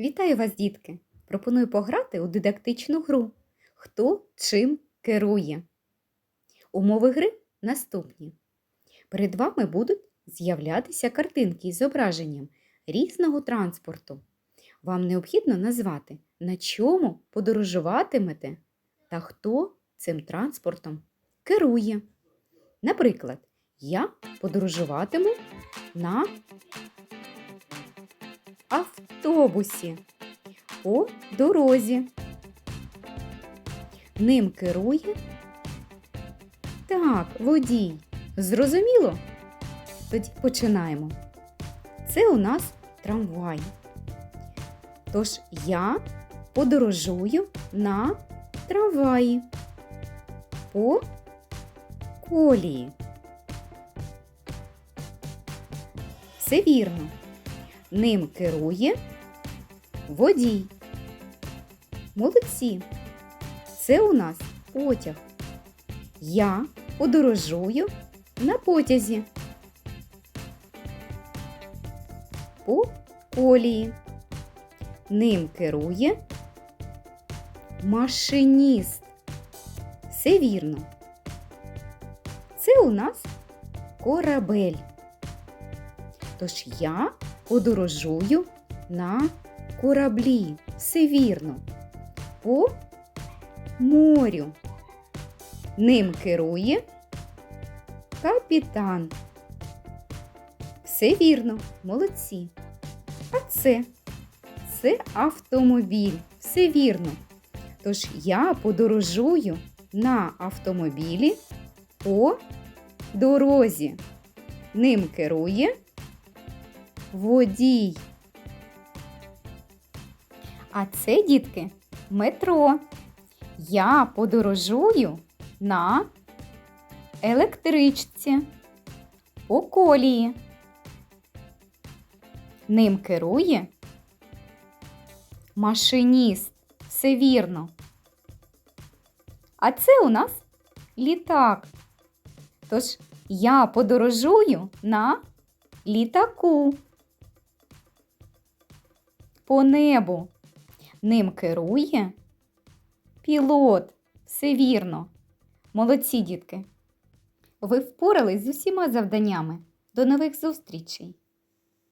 Вітаю вас, дітки! Пропоную пограти у дидактичну гру. Хто чим керує? Умови гри наступні. Перед вами будуть з'являтися картинки із зображенням різного транспорту. Вам необхідно назвати, на чому подорожуватимете та хто цим транспортом керує. Наприклад, я подорожуватиму на автобусі по дорозі. Ним керує так, водій. Зрозуміло? Тоді починаємо. Це у нас трамвай. Тож я подорожую на трамваї по колії. Все вірно. Ним керує водій. Молодці. Це у нас потяг. Я подорожую на потязі. По колії. Ним керує машиніст. Все вірно. Це у нас корабель. Тож я подорожую на кораблі. Все вірно. По морю. Ним керує капітан. Все вірно, молодці. А це? Це автомобіль. Все вірно. Тож я подорожую на автомобілі по дорозі. Ним керує водій. А це, дітки, метро. Я подорожую на електричці по колії. Ним керує машиніст. Все вірно. А це у нас літак. Тож я подорожую на літаку по небу. Ним керує пілот. Все вірно. Молодці, дітки. Ви впорались з усіма завданнями. До нових зустрічей!